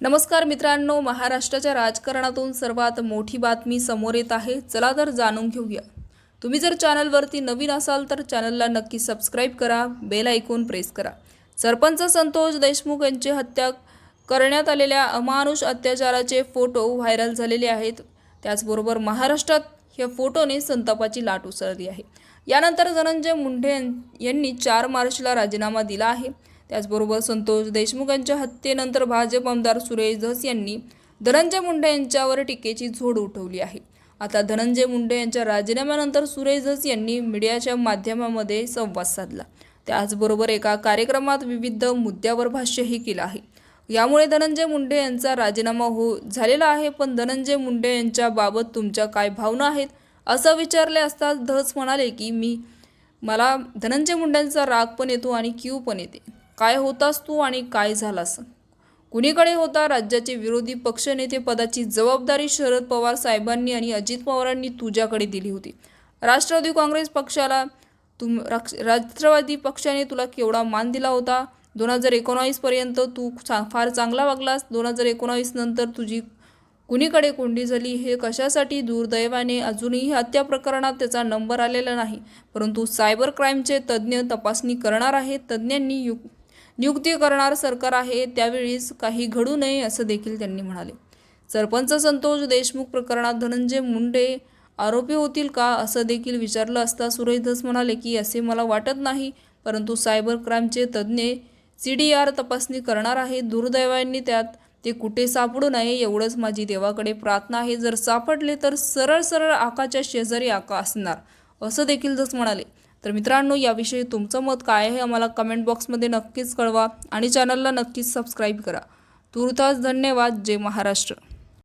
नमस्कार मित्रांनो महाराष्ट्राच्या राजकारणातून सर्वात मोठी बातमी समोर येत आहे. चला तर जाणून घेऊया. तुम्ही जर चॅनलवरती नवीन असाल तर चॅनलला नक्की सबस्क्राईब करा बेल ऐकून प्रेस करा. सरपंच संतोष देशमुख यांची हत्या करण्यात आलेल्या अमानुष अत्याचाराचे फोटो व्हायरल झालेले आहेत. त्याचबरोबर महाराष्ट्रात या फोटोने संतापाची लाट उसळली आहे. यानंतर धनंजय मुंडे यांनी चार मार्चला राजीनामा दिला आहे. त्याचबरोबर संतोष देशमुख यांच्या हत्येनंतर भाजप आमदार सुरेश धस यांनी धनंजय मुंडे यांच्यावर टीकेची झोड उठवली आहे. आता धनंजय मुंडे यांच्या राजीनाम्यानंतर सुरेश धस यांनी मीडियाच्या माध्यमामध्ये संवाद साधला. त्याचबरोबर एका कार्यक्रमात विविध मुद्द्यावर भाष्यही केलं आहे. यामुळे धनंजय मुंडे यांचा राजीनामा हो झालेला आहे पण धनंजय मुंडे यांच्याबाबत तुमच्या काय भावना आहेत असं विचारले असता धस म्हणाले की मी मला धनंजय मुंडेंचा राग पण येतो आणि क्यू पण येते. काय होतास तू आणि काय झालास? कुणीकडे होता राज्याचे विरोधी पक्षनेते पदाची जबाबदारी शरद पवार साहेबांनी आणि अजित पवारांनी तुझ्याकडे दिली होती. राष्ट्रवादी काँग्रेस पक्षाला तुम राक्ष- राष्ट्रवादी पक्षाने तुला केवढा मान दिला होता? दोन हजार एकोणावीसपर्यंत तू चा फार चांगला वागलास. दोन हजार एकोणावीस नंतर तुझी कुणीकडे कोंडी झाली हे कशासाठी? दुर्दैवाने अजूनही हत्या प्रकरणात त्याचा नंबर आलेला नाही. परंतु सायबर क्राईमचे तज्ज्ञ तपासणी करणार आहेत. तज्ज्ञांनी यु नियुक्ती करणार सरकार आहे त्यावेळीच काही घडू नये असं देखील त्यांनी म्हणाले. सरपंच संतोष देशमुख प्रकरणात धनंजय मुंडे आरोपी होतील का असं देखील विचारलं असता सुरेश धस म्हणाले की असे मला वाटत नाही परंतु सायबर क्राईमचे तज्ज्ञ सी डी आर तपासणी करणार आहे दुर्दैवांनी त्यात ते कुठे सापडू नये एवढंच माझी देवाकडे प्रार्थना आहे. जर सापडले तर सरळ सरळ आकाच्या शेजारी आका असणार असं देखील धस म्हणाले. तर मित्रांनो याविषयी तुमचं मत काय आहे आम्हाला कमेंट बॉक्समध्ये नक्कीच कळवा आणि चॅनलला नक्कीच सबस्क्राईब करा. तुर्तास धन्यवाद. जय महाराष्ट्र.